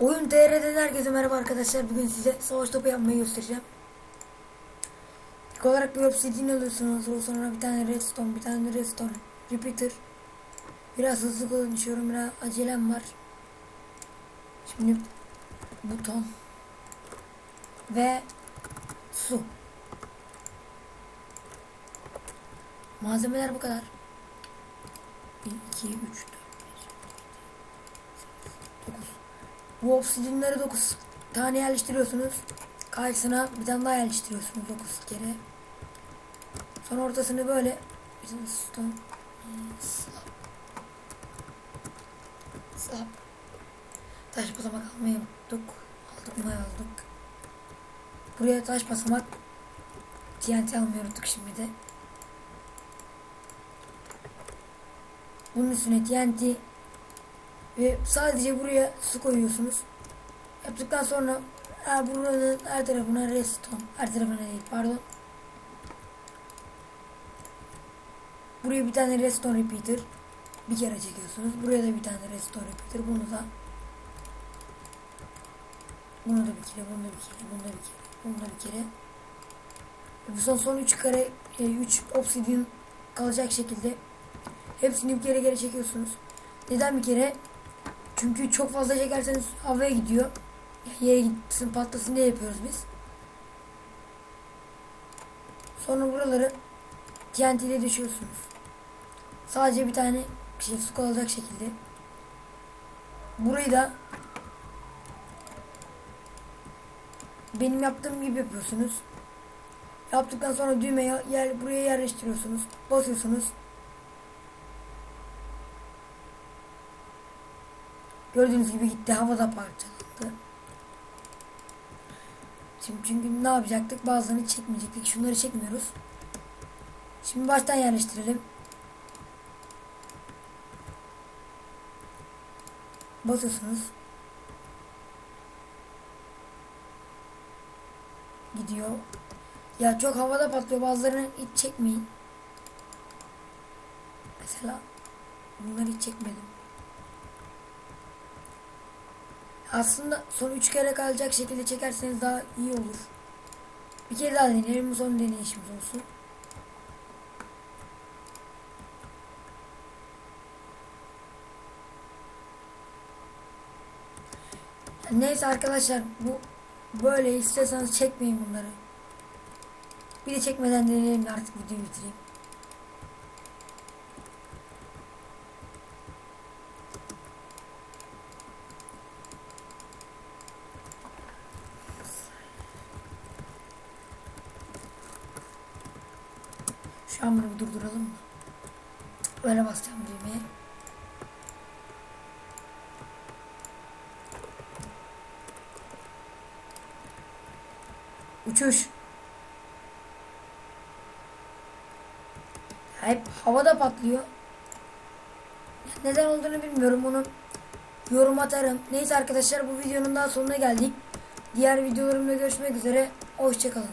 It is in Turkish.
Oyun TR'den herkese merhaba arkadaşlar. Bugün size savaş topu yapmayı göstereceğim. İlk olarak bir obsidian alıyorsunuz. Sonra bir tane redstone, bir tane redstone repeater. Biraz hızlı konuşuyorum. Biraz acelem var. Şimdi buton ve su. Malzemeler bu kadar. 1, 2, 3, 4, Bu obsidyenleri 9 tane yerleştiriyorsunuz. Karşısına bir tane daha yerleştiriyorsunuz 9 kere. Sonra ortasını böyle bizim stone slap taş basamak almayı unuttuk. Aldık mı aldık. Buraya taş basamak TNT almayı unuttuk şimdi de. Bunun üstüne TNT ve sadece buraya su koyuyorsunuz. Yaptıktan sonra ha, buranın her tarafına redstone. Her tarafına değil pardon. Buraya bir tane redstone repeater. Bir kere çekiyorsunuz. Buraya da bir tane redstone repeater. Bunu da bunu da bir kere, bunu da bir kere, bunu da bir kere, bunu da bir kere. Bu son son 3 kare 3 obsidian kalacak şekilde hepsini bir kere geri çekiyorsunuz. Neden bir kere? Çünkü çok fazla çekerseniz havaya gidiyor. Yere gitsin patlasın diye yapıyoruz biz. Sonra buraları TNT ile düşüyorsunuz. Sadece bir tane şey su kalacak şekilde. Burayı da benim yaptığım gibi yapıyorsunuz. Yaptıktan sonra düğmeye yer, buraya yerleştiriyorsunuz. Basıyorsunuz. Gördüğünüz gibi gitti havada parçalandı. Şimdi çünkü ne yapacaktık? Bazılarını çekmeyecektik. Şunları çekmiyoruz. Şimdi baştan yerleştirelim. Basıyorsunuz. Gidiyor. Ya çok havada patlıyor. Bazılarını hiç çekmeyin. Mesela bunları hiç çekmedim. Aslında son üç kere kalacak şekilde çekerseniz daha iyi olur. Bir kere daha deneyelim. Son deneyişimiz olsun. Neyse arkadaşlar bu böyle istiyorsanız çekmeyin bunları. Bir de çekmeden deneyelim de artık videoyu bitireyim. Bir durduralım mı? Böyle basacağım düğmeye. Uçuş. Hep havada patlıyor. Neden olduğunu bilmiyorum bunu yorum atarım. Neyse arkadaşlar bu videonun daha sonuna geldik. Diğer videolarımda görüşmek üzere. Hoşçakalın.